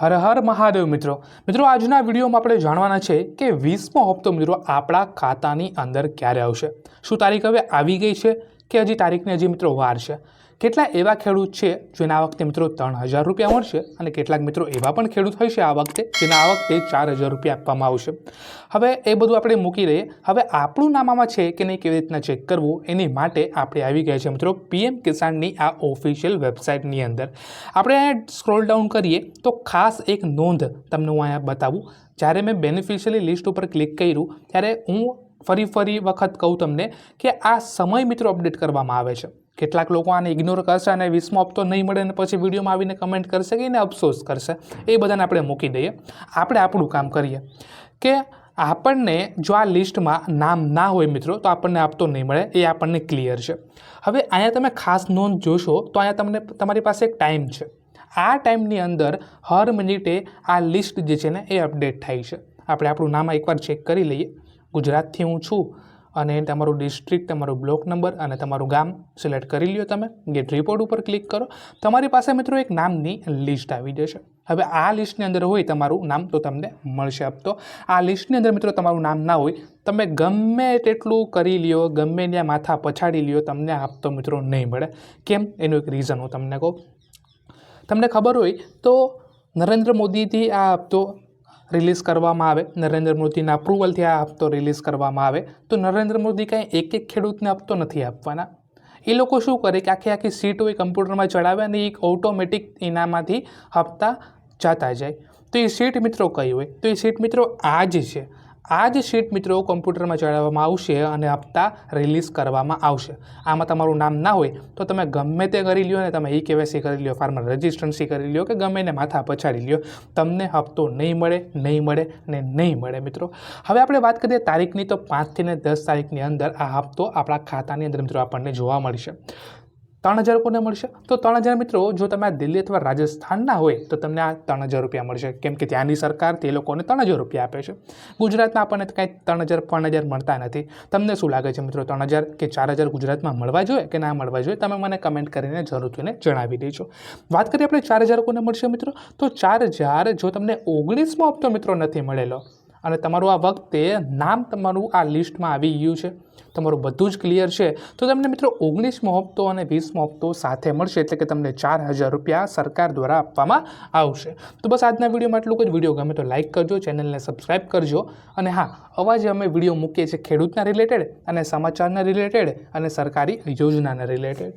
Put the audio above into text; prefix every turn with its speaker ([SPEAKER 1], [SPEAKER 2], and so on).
[SPEAKER 1] હર હર મહાદેવ મિત્રો. મિત્રો, આજના વિડીયોમાં આપણે જાણવાના છે કે વીસમો હપ્તો મિત્રો આપણા ખાતાની અંદર ક્યારે આવશે? શું તારીખ હવે આવી ગઈ છે કે હજી તારીખની હજી મિત્રો વાર છે? કેટલા એવા ખેડૂત છે જેના આ વખતે મિત્રો ત્રણ હજાર રૂપિયા મળશે અને કેટલાક મિત્રો એવા પણ ખેડૂત હશે આ વખતે જેના આ વખતે ચાર હજાર રૂપિયા આપવામાં આવશે. હવે એ બધું આપણે મૂકી દઈએ. હવે આપણું નામ આમાં છે કે નહીં, કેવી રીતના ચેક કરવું એની માટે આપણે આવી ગયા છે મિત્રો પીએમ કિસાનની આ ઓફિશિયલ વેબસાઇટની અંદર. આપણે અહીંયા સ્ક્રોલ ડાઉન કરીએ તો ખાસ એક નોંધ તમને હું અહીંયા બતાવું. જ્યારે મેં બેનિફિશિયલી લિસ્ટ ઉપર ક્લિક કર્યું, ત્યારે હું ફરી ફરી વખત કહું તમને કે આ સમય મિત્રો અપડેટ કરવામાં આવે છે. કેટલાક લોકો આને ઇગ્નોર કરશે અને વીસમો હપ્તો નહીં મળે અને પછી વિડીયોમાં આવીને કમેન્ટ કરશે કે એને અફસોસ કરશે. એ બધાને આપણે મૂકી દઈએ. આપણે આપણું કામ કરીએ. કે આપણને જો આ લિસ્ટમાં નામ ના હોય મિત્રો, તો આપણને આપતો નહીં મળે. એ આપણને ક્લિયર છે. હવે અહીંયા તમે ખાસ નોંધ જોશો, તો અહીંયા તમને તમારી પાસે એક ટાઈમ છે. આ ટાઈમની અંદર હર મિનિટે આ લિસ્ટ જે છે ને, એ અપડેટ થાય છે. આપણે આપણું નામ એકવાર ચેક કરી લઈએ. ગુજરાતથી હું છું અને તમારું ડિસ્ટ્રિક્ટ તમારું બ્લોક નંબર અને તમારું ગામ સિલેક્ટ કરી લ્યો તમે. ગેટ રિપોર્ટ ઉપર ક્લિક કરો. તમારી પાસે મિત્રો એક નામની લિસ્ટ આવી જશે. હવે આ લિસ્ટની અંદર હોય તમારું નામ તો તમને મળશે આપતો આ લિસ્ટની અંદર મિત્રો તમારું નામ ના હોય, તમે ગમે તેટલું કરી લ્યો, ગમે ત્યાં માથા પછાડી લ્યો, તમને આપતો મિત્રો નહીં મળે. કેમ? એનું એક રીઝન હું તમને કહું. તમને ખબર હોય તો નરેન્દ્ર મોદીથી આ હપ્તો રિલીઝ કરવામાં આવે, નરેન્દ્ર મોદીના અપ્રુવલથી આ હપ્તો રિલીઝ કરવામાં આવે, તો નરેન્દ્ર મોદી કાંઈ એક એક ખેડૂતને હપ્તો નથી આપવાના. એ લોકો શું કરે કે આખી આખી સીટ હોય કમ્પ્યુટરમાં ચડાવે અને એક ઓટોમેટિક એનામાંથી હપ્તા જતા જાય. તો એ સીટ મિત્રો કઈ હોય? તો એ સીટ મિત્રો આ જ છે આ જ શીટ મિત્રો કોમ્પ્યુટરમાં ચડાવવામાં આવશે અને હપ્તા રિલીઝ કરવામાં આવશે. આમાં તમારું નામ ના હોય તો તમે ગમે તે કરી લ્યો ને તમે ઈ કેવાયસી કરી લ્યો ફાર્મર રજિસ્ટ્રન્સી કરી લ્યો કે ગમે એને માથા પછાડી લ્યો, તમને હપ્તો નહીં મળે નહીં મળે ને નહીં મળે મિત્રો. હવે આપણે વાત કરીએ તારીખની તો પાંચથી ને દસ તારીખની અંદર આ હપ્તો આપણા ખાતાની અંદર મિત્રો આપણને જોવા મળશે. ત્રણ હજાર કોને મળશે? તો ત્રણ હજાર મિત્રો, જો તમે આ દિલ્હી અથવા રાજસ્થાનના હોય, તો તમને આ ત્રણ હજાર રૂપિયા મળશે. કેમ કે ત્યાંની સરકાર તે લોકોને ત્રણ હજાર રૂપિયા આપે છે. ગુજરાતમાં આપણને કાંઈ ત્રણ હજાર પાંચ હજાર મળતા નથી. તમને શું લાગે છે મિત્રો, ત્રણ હજાર કે ચાર હજાર ગુજરાતમાં મળવા જોઈએ કે ના મળવા જોઈએ? તમે મને કમેન્ટ કરીને જરૂરથી જણાવી દેજો. વાત કરીએ આપણે ચાર હજાર કોને મળશે મિત્રો, તો ચાર હજાર જો તમને ઓગણીસમો હપ્તો મિત્રો નથી મળેલો અને તમારું આ વખતે નામ તમારું આ લિસ્ટમાં આવી ગયું છે. તમારું બધું જ ક્લિયર છે. તો તમને મિત્રો ઓગણીસમો હપ્તો અને વીસમો હપ્તો સાથે મળશે એટલે કે તમને ચાર હજાર રૂપિયા સરકાર દ્વારા આપવામાં આવશે. તો બસ આજના વિડીયોમાં એટલું જ. વીડિયો ગમે તો લાઇક કરજો, ચેનલને સબસ્ક્રાઇબ કરજો. અને હા, અવાજે અમે વીડિયો મૂકીએ છીએ ખેડૂતના રિલેટેડ અને સમાચારના રિલેટેડ અને સરકારી યોજનાના રિલેટેડ